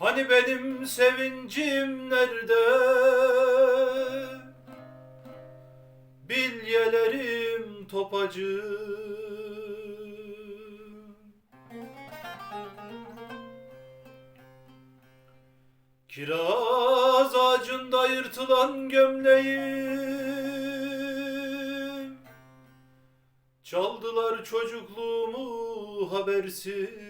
Hani benim sevincim nerede? Bilyelerim topacı. Kiraz ağacında yırtılan gömleğim Çaldılar çocukluğumu habersiz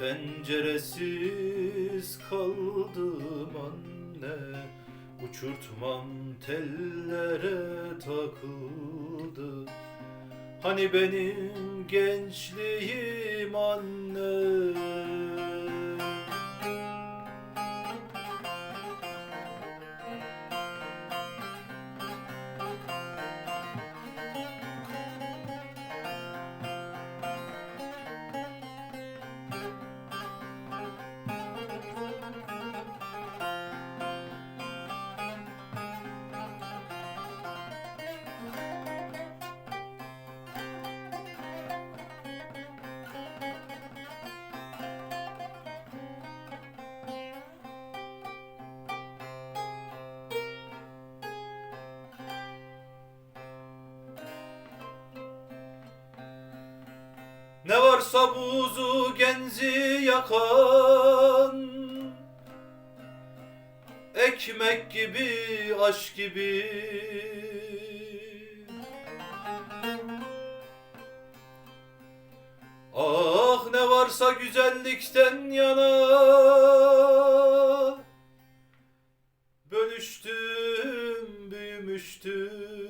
Penceresiz kaldım anne. Uçurtmam tellere takıldı. Hani benim gençliğim anne Ne varsa buzu genzi yakan Ekmek gibi, aşk gibi. Ah ne varsa güzellikten yana Bölüştüm, büyümüştüm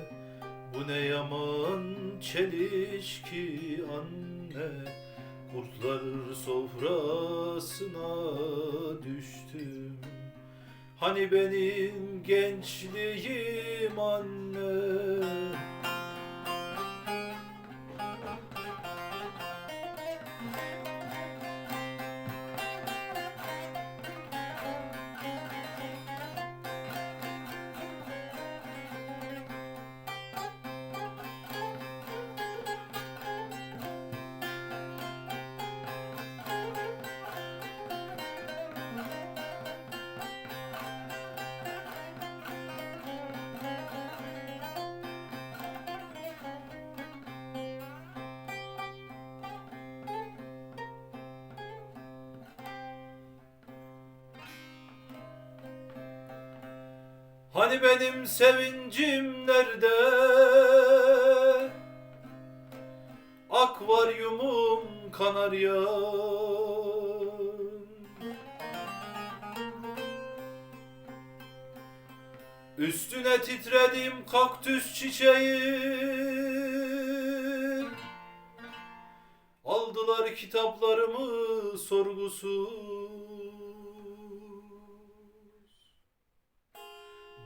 Bu ne yaman çelişki anne? Kurtlar sofrasına düştüm. Hani benim gençliğim anne Hani benim sevincim nerede? Akvaryumum kanaryam Üstüne titredim kaktüs çiçeğim Aldılar kitaplarımı sorgusuz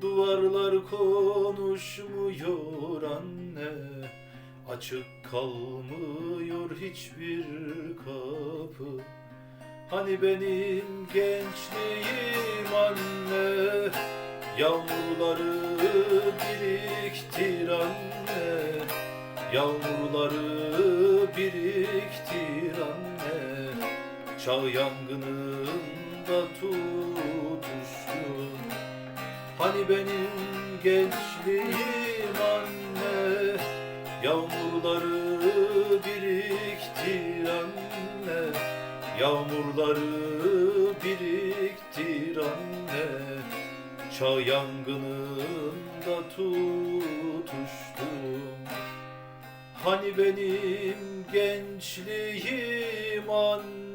Duvarlar konuşmuyor anne. Açık kalmıyor hiçbir kapı. Hani benim gençliğim anne. Yağmurları biriktir anne. Yağmurları biriktir anne. Çağ yangınında tutuştum Hani benim gençliğim anne Yağmurları biriktir anne. Yağmurları biriktir anne Çağ yangınında tutuştum. Hani benim gençliğim anne